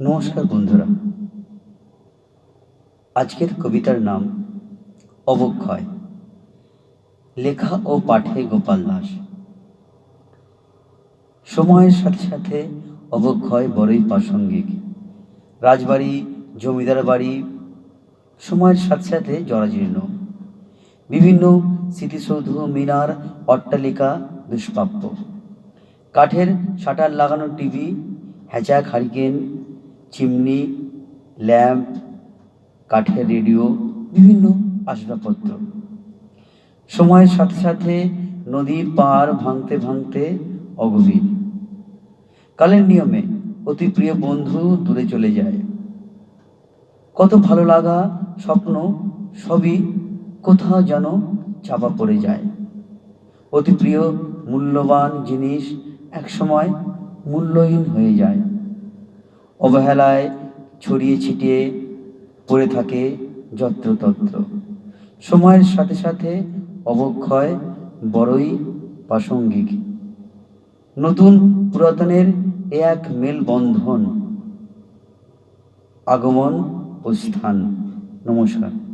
নমস্কার বন্ধুরা। আজকের কবিতার নাম অবক্ষয়। লেখা ও পাঠে গোপাল দাস। সময়ের সাথে সাথে অবক্ষয় বড়ই প্রাসঙ্গিক। রাজবাড়ি, জমিদার বাড়ি, সময়ের সাথে সাথে জরাজীর্ণ। বিভিন্ন স্মৃতিসৌধ, মিনার, অট্টালিকা, দুষ্প্রাপ্য। কাঠের শাটার লাগানো টিভি, হ্যাচাক, হারিকেন চিমনি, ল্যাম্প, কাঠের রেডিও, বিভিন্ন আসবাবপত্র। সময়ের সাথে সাথে নদীর পার ভাঙতে ভাঙতে অগভীর। কালের নিয়মে অতি প্রিয় বন্ধু দূরে চলে যায়। কত ভালো লাগা স্বপ্ন সবই কোথাও যেন চাপা পড়ে যায়। অতি প্রিয়, মূল্যবান জিনিস একসময় মূল্যহীন হয়ে যায়। অবহেলায় ছড়িয়ে ছিটিয়ে পড়ে থাকে যত্রতত্র। সময়ের সাথে সাথে অবক্ষয় বড়ই প্রাসঙ্গিক। নতুন পুরাতনের এ এক মেলবন্ধন, আগমন ও স্থান। নমস্কার।